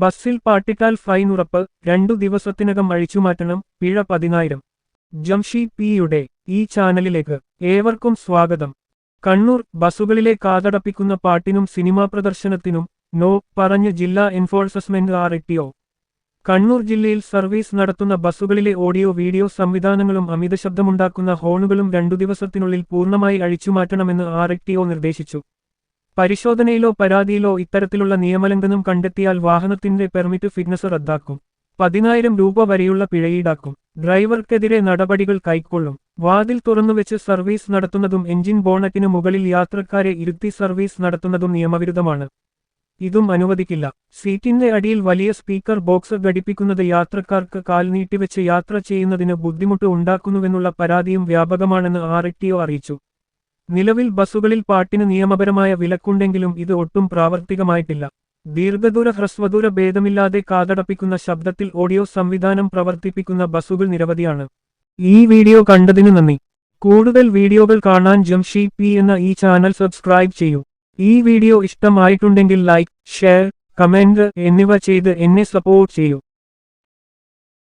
ബസ്സിൽ പാട്ടിട്ടാൽ ഫൈൻ ഉറപ്പ് രണ്ടു ദിവസത്തിനകം അഴിച്ചുമാറ്റണം പിഴ പതിനായിരം. ജംഷി പിയുടെ ഈ ചാനലിലേക്ക് ഏവർക്കും സ്വാഗതം. കണ്ണൂർ ബസ്സുകളിലെ കാതടപ്പിക്കുന്ന പാട്ടിനും സിനിമാ പ്രദർശനത്തിനും നോ പറഞ്ഞ് ജില്ലാ എൻഫോഴ്സസ്മെന്റ് ആർ കണ്ണൂർ ജില്ലയിൽ സർവീസ് നടത്തുന്ന ബസ്സുകളിലെ ഓഡിയോ വീഡിയോ സംവിധാനങ്ങളും അമിത ശബ്ദമുണ്ടാക്കുന്ന ഹോണുകളും രണ്ടു ദിവസത്തിനുള്ളിൽ പൂർണമായി അഴിച്ചുമാറ്റണമെന്ന് ആർ നിർദ്ദേശിച്ചു. പരിശോധനയിലോ പരാതിയിലോ ഇത്തരത്തിലുള്ള നിയമലംഘനം കണ്ടെത്തിയാൽ വാഹനത്തിന്റെ പെർമിറ്റ് ഫിറ്റ്നസ് റദ്ദാക്കും. പതിനായിരം രൂപ വരെയുള്ള പിഴയീടാക്കും ഡ്രൈവർക്കെതിരെ നടപടികൾ കൈക്കൊള്ളും. വാതിൽ തുറന്നുവെച്ച് സർവീസ് നടത്തുന്നതും എഞ്ചിൻ ബോണറ്റിന് മുകളിൽ യാത്രക്കാരെ ഇരുത്തി സർവീസ് നടത്തുന്നതും നിയമവിരുദ്ധമാണ്. ഇതും അനുവദിക്കില്ല. സീറ്റിന്റെ അടിയിൽ വലിയ സ്പീക്കർ ബോക്സ് ഘടിപ്പിക്കുന്നത് യാത്രക്കാർക്ക് കാൽ നീട്ടിവെച്ച് യാത്ര ചെയ്യുന്നതിന് ബുദ്ധിമുട്ട് ഉണ്ടാക്കുന്നുവെന്നുള്ള പരാതിയും വ്യാപകമാണെന്ന് ആർ അറിയിച്ചു. നിലവിൽ ബസ്സുകളിൽ പാട്ടിന് നിയമപരമായ വിലക്കുണ്ടെങ്കിലും ഇത് ഒട്ടും പ്രാവർത്തികമായിട്ടില്ല. ദീർഘദൂര ഹ്രസ്വദൂര ഭേദമില്ലാതെ കാതടപ്പിക്കുന്ന ശബ്ദത്തിൽ ഓഡിയോ സംവിധാനം പ്രവർത്തിപ്പിക്കുന്ന ബസ്സുകൾ നിരവധിയാണ്. ഈ വീഡിയോ കണ്ടതിനു നന്ദി. കൂടുതൽ വീഡിയോകൾ കാണാൻ ജംഷി പി എന്ന ഈ ചാനൽ സബ്സ്ക്രൈബ് ചെയ്യൂ. ഈ വീഡിയോ ഇഷ്ടമായിട്ടുണ്ടെങ്കിൽ ലൈക്ക് ഷെയർ കമന്റ് എന്നിവ ചെയ്ത് എന്നെ സപ്പോർട്ട് ചെയ്യൂ.